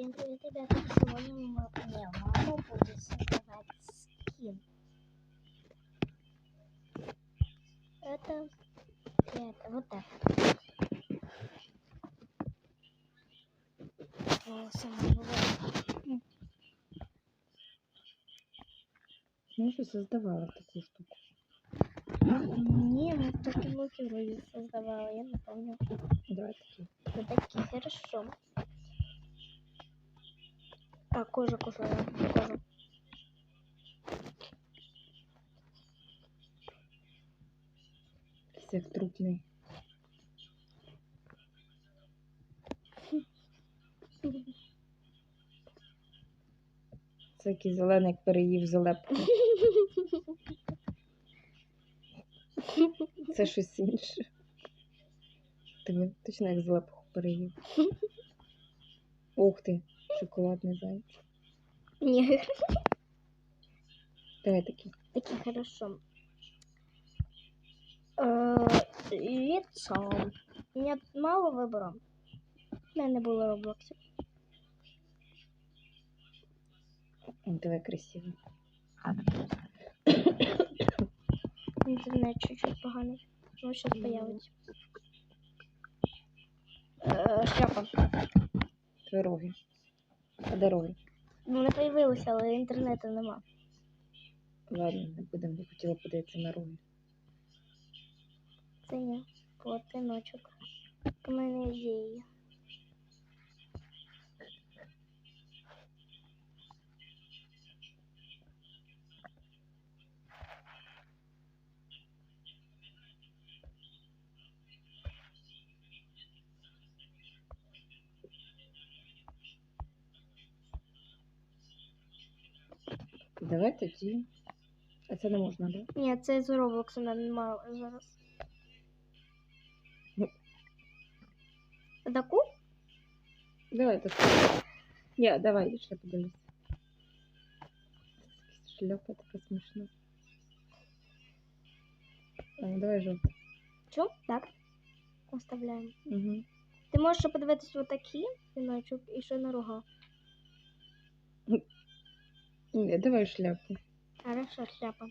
Всем привет, ребята! Сегодня мы, мне мама будет создавать скин. Это, это вот так. О, бывает. Ну, що создавала таку штуку. Не, в такие луки вроде создавала, я не помню. Давай такі. Вот такие, хорошо. А, кожа, кожа, кожа. Як трупний. Це який зелений, переїв залепку. Це щось інше. Ти точно як залепку переїв. Ух ти, шоколадний зайчик. Не, Давай такий. Таки хорошо. Э, лицо. У меня тут мало выбора. У мене не було роблоксів. Давай красивий. Інтернет чуть-чуть поганий. Ну, сейчас Мгм. появиться. Е, шляпа. Дороги. А дороги? Ну, не появилося, але інтернету нема. Ладно, не будемо, я хотіла подивитися на роль. Це ні. Платиночок. У мене ідея. Давай тоді. А це не можна, так? Да? Ні, це з Роблоксу нема зараз. Таку? Давай так. Я, давай, ще подивлюсь. Шляпа така смішна. Давай жовтий. Чо? Так. Оставляємо. Угу. Ти можеш ще подивитись отакі і ще на рога. Ні, давай шляпу. Хорошо, шляпа.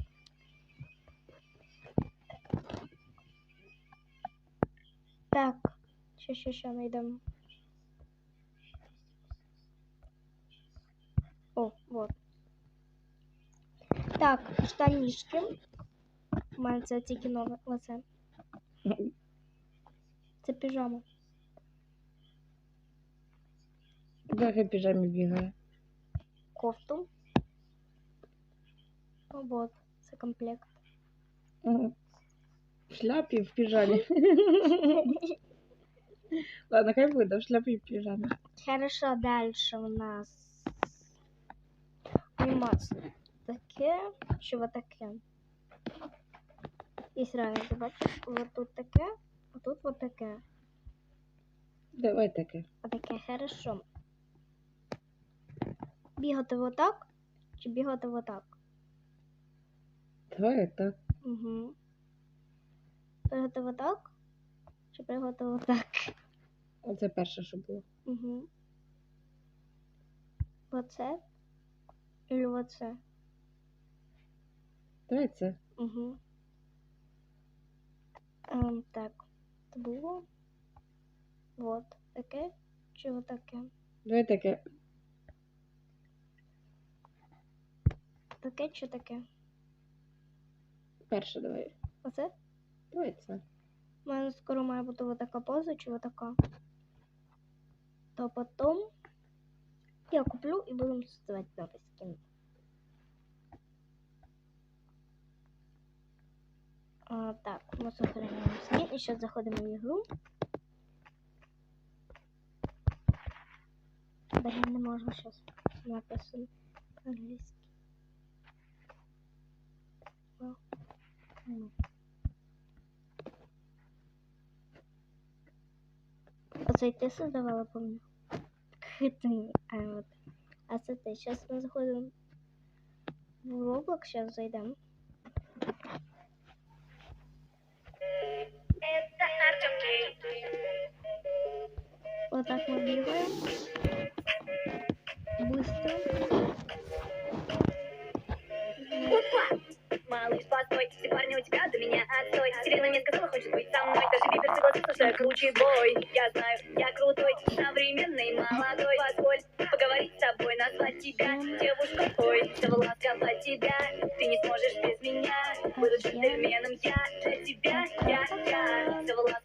Так, ще, ще, ще знайдемо. О, вот. Так, штанішки. У мене це тільки нове лице. Це піжама. В піжамі бігає. Кофту. О, вот, це комплект. В шляпі в піжамі. Ладно, хай буде, в шляпі і в піжамі. Хорошо, дальше у нас анимация. Таке, чи вот таке. Есть разница, бачиш? Вот тут таке, а тут вот таке. Давай таке. А таке хорошо. Бігати вот так, чи бігати вот так? Давай так. Угу. Пригати так, чи пригати вот так? Оце перше, що було. Угу. Оце? Или оце? Давай це. Угу. Ем, так, це було. Вот таке чи вот таке? Давай таке. Таке чи таке? Перше давай. Оце? Давай це. У мене скоро має бути вот така поза чи вот така. То потім я куплю і будемо создавати новий скін. А, так, ми сохраняємо скін і зараз заходимо в ігру. Блін, не можу зараз написано по-англійськи. Оце ти создавала, помню. Хитний, а от. А це ти. Зараз ми заходимо в Roblox, зараз зайдемо. Отак ми бігаємо. летучий Я знаю, я крутой, современный, молодой. Позволь поговорить с тобой, назвать тебя девушкой. Ой, завела сказать тебя, ты не сможешь без меня. Буду джентльменом я для тебя, я, я. Завела